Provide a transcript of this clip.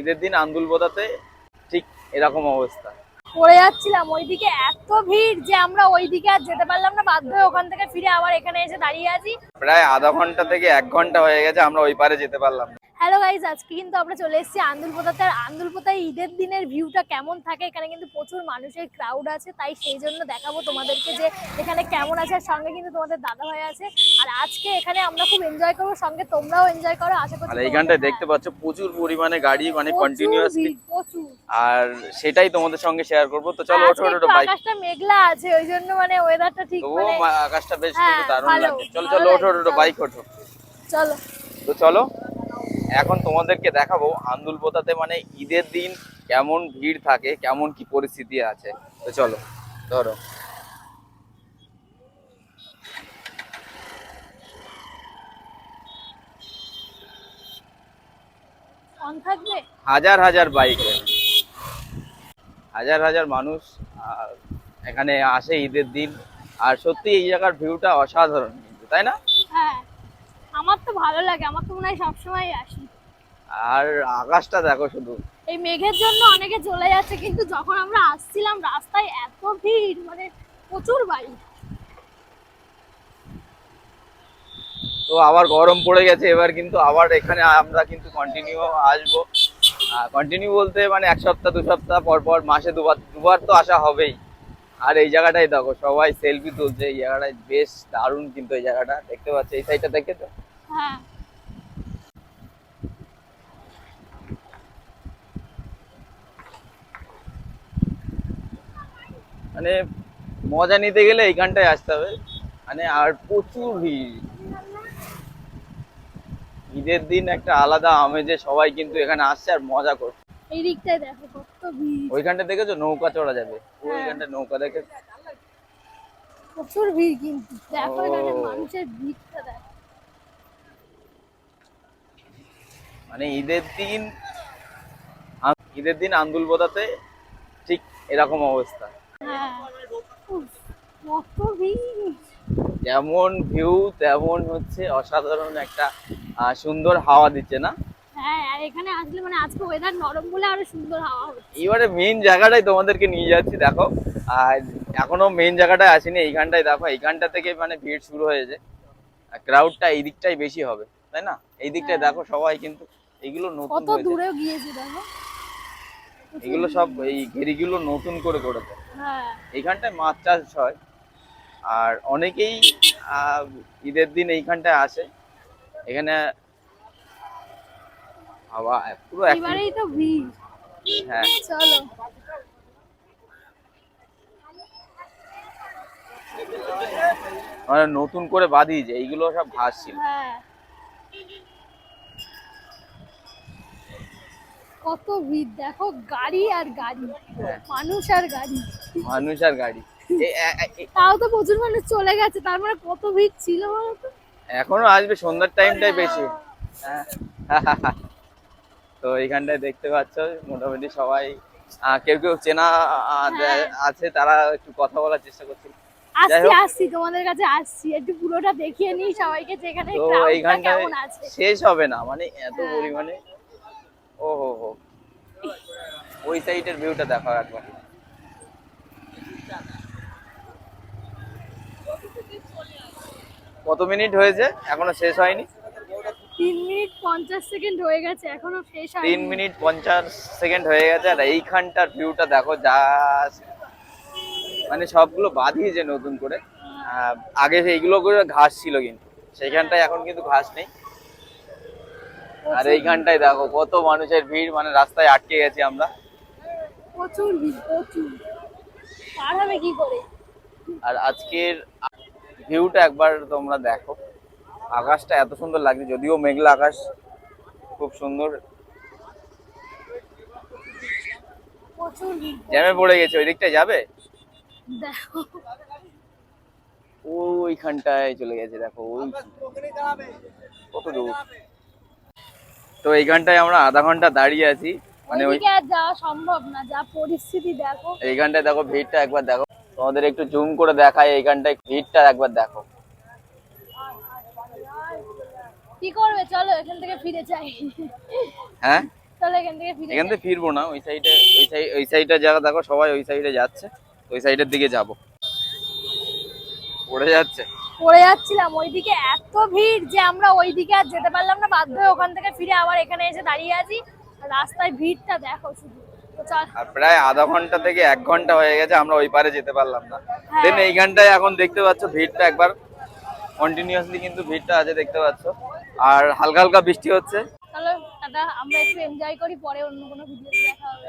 ঈদের দিন আন্দুল বোদাতে ঠিক এরকম অবস্থা পড়ে যাচ্ছিলাম ওইদিকে এত ভিড় যে আমরা ওইদিকে আর যেতে পারলাম না বাধ্য হয়ে ওখান থেকে ফিরে আবার এখানে এসে দাঁড়িয়ে আছি প্রায় আধা ঘণ্টা থেকে এক ঘণ্টা হয়ে গেছে আমরা ওই পারে যেতে পারলাম। হ্যালো গাইজ আজকে কিন্তু আমরা চলে এসেছি আন্দুলপোতাতে আর আন্দুলপোতায় ঈদের দিনের ভিউটা কেমন থাকে? এখানে কিন্তু প্রচুর মানুষের ক্রাউড আছে তাই সেই জন্য দেখাবো তোমাদেরকে যে এখানে কেমন আছে। আর সঙ্গে কিন্তু তোমাদের দাদা ভাই আছে। আর আজকে এখানে আমরা খুব এনজয় করব। সঙ্গে তোমরাও এনজয় করো। আশা করছি আর এইখানটায় দেখতে পাচ্ছ প্রচুর পরিমাণে গাড়ি মানে প্রচুর কন্টিনিউয়াসলি আর সেটাই তোমাদের সঙ্গে শেয়ার করব। তো চলো ওঠো ওঠো বাইক আকাশটা মেঘলা আছে ওই জন্য মানে ওয়েদারটা ঠিক মানে আকাশটা বেশ হ্যাঁ, দারুণ লাগছে। চলো চলো ওঠো ওঠো বাইক ওঠো। চলো। তো চলো। এখন তোমাদেরকে দেখাবো আন্দুলপোতাতে মানে ঈদের দিন কেমন ভিড় থাকে কেমন কি পরিস্থিতি আছে। তো চলো ধরো। হাজার হাজার বাইক। হাজার হাজার মানুষ এখানে আসে ঈদের দিন। আর সত্যি এই জায়গার ভিউটা অসাধারণ কিন্তু তাই না? হ্যাঁ। আমার তো ভালো লাগে আমার তো মনে হয় সবসময় আসি। আর আকাশটা দেখো শুধু। এই মেঘের জন্য অনেকে চলে যাচ্ছে কিন্তু যখন আমরা আসছিলাম রাস্তায় এত ভিড় মানে প্রচুর বাড়ি। তো আবার গরম পড়ে গেছে এবার কিন্তু আবার এখানে আমরা কিন্তু কন্টিনিউ আসব। কন্টিনিউ বলতে মানে এক সপ্তাহ দু সপ্তাহ পর পর মাসে দুবার দুবার তো আসা হবেই। আর এই জায়গাটাই দেখো সবাই সেলফি তুলছে এই জায়গাটায় বেশ দারুণ কিন্তু এই জায়গাটা। দেখতে পাচ্ছ এই সাইডটা দেখে তো হ্যাঁ। মানে মজা নিতে গেলে এইখানটায় আসতে হবে। মানে আর প্রচুর ভিড়। ঈদের দিন একটা আলাদা আমেজে সবাই কিন্তু এখানে আসছে আর মজা করছে। এই দিকটায় দেখো কত ভিড়। ওইখানটা দেখেছ? নৌকা চড়া যাবে। হ্যাঁ। ওইখানটা নৌকা দেখে প্রচুর ভিড় কিন্তু। দেখো এখানে মানুষের ভিড়টা দেখো। মানে ঈদের দিন ঈদের দিন আন্দুলবোদাতে ঠিক এরকম অবস্থা। হ্যাঁ। যেমন ভিউ তেমন হচ্ছে অসাধারণ একটা সুন্দর হাওয়া দিচ্ছে না? হ্যাঁ আর এখানে আসলে মানে আজকে ওয়েদার নরম বলে আরও সুন্দর হাওয়া হচ্ছে। এবারে মেইন জায়গাটাই তোমাদেরকে নিয়ে যাচ্ছি দেখো। আর এখনও মেইন জায়গাটায় আসিনি এইখানটায় দেখো এইখানটা থেকে মানে ভিড় শুরু হয়েছে। ক্রাউডটা এই দিকটাই বেশি হবে তাই না? এই দিকটায় হ্যাঁ। দেখো সবাই কিন্তু এগুলো নতুন কত। দূরেও গিয়েছে দেখো। এগুলো সব এই ঘেরিগুলো নতুন করে করেছে হ্যাঁ। এইখানটায় মাছ চাষ হয়। আর অনেকেই ঈদের দিন এইখানটায় আসে। এখানে হাওয়া পুরো এক তো ভিড়। হ্যাঁ। চলো। মানে নতুন করে বাঁধিয়েছে এইগুলো সব ঘাস ছিল হ্যাঁ। কত ভিড় দেখো গাড়ি আর গাড়ি হ্যাঁ। মানুষ আর গাড়ি মানুষ আর গাড়ি তাও তো প্রচুর মানুষ চলে গেছে তার মানে কত ভিড় ছিল বলতো এখনও আসবে সন্ধ্যার টাইমটাই বেশি হ্যাঁ। তো এইখানটায় দেখতে পাচ্ছ মোটামুটি সবাই কেউ কেউ চেনা হ্যাঁ। আছে তারা একটু কথা বলার চেষ্টা করছে আসছি আসছি তোমাদের কাছে আসছি একটু পুরোটা দেখিয়ে নিই সবাইকে যে এখানে তো এইখানটায় শেষ হবে না মানে এত হ্যাঁ। পরিমাণে ও হো হো ওই সাইডের ভিউটা দেখো একবার। কত মিনিট হয়েছে? এখনও শেষ হয়নি? তিন মিনিট পঞ্চাশ সেকেন্ড হয়ে গেছে এখনও শেষ হয়নি। তিন মিনিট পঞ্চাশ সেকেন্ড হয়ে গেছে আর এইখানটার ভিউটা দেখো যা মানে সবগুলো বাঁধিয়েছে নতুন করে। আগে এইগুলো করে ঘাস ছিল কিন্তু সেইখানটায় এখন কিন্তু ঘাস নেই। আর এইখানটায় দেখো কত মানুষের ভিড় মানে রাস্তায় আটকে গেছি আমরা। প্রচুর ভিড় প্রচুর। পার হবে কি করে? আর আজকের ভিউটা একবার তোমরা দেখো। আকাশটা এত সুন্দর লাগছে যদিও মেঘলা আকাশ খুব সুন্দর। জ্যামে পড়ে গেছে ওই দিকটায় যাবে? দেখো। ওইখানটায় চলে গেছে দেখো ওই কত দূর? তো এইখানটায় আমরা আধা ঘণ্টা দাঁড়িয়ে আছি। মানে ওই আর যাওয়া সম্ভব না যা পরিস্থিতি দেখো। এইখানটায় দেখো ভিড়টা একবার দেখো। তোমাদের একটু জুম করে দেখায় এইখানটায় ভিড়টা একবার দেখো। কি করবে? চলো এখান থেকে ফিরে যাই। হ্যাঁ? তাহলে এখান থেকে ফিরে এখান থেকে ফিরবো না ওই সাইডে ওই সাইড ওই সাইডে জায়গা দেখো সবাই ওই সাইডে যাচ্ছে ওই সাইডের দিকে যাব। পড়ে যাচ্ছে? পড়ে যাচ্ছিলাম ওইদিকে এত ভিড় যে আমরা ওইদিকে আর যেতে পারলাম না বাধ্য হয়ে ওখান থেকে ফিরে আবার এখানে এসে দাঁড়িয়ে আছি। রাস্তায় ভিড়টা দেখো শুধু। আর প্রায় আধা ঘণ্টা থেকে এক ঘণ্টা হয়ে গেছে আমরা ওই পারে যেতে পারলাম না। হ্যাঁ। দেন এইখানটায় এখন দেখতে পাচ্ছ ভিড়টা একবার। কন্টিনিউয়াসলি কিন্তু ভিড়টা আছে দেখতে পাচ্ছ। আর হালকা হালকা বৃষ্টি হচ্ছে। চলো দাদা আমরা একটু এনজয় করি পরে অন্য কোনো ভিডিওতে দেখা হবে।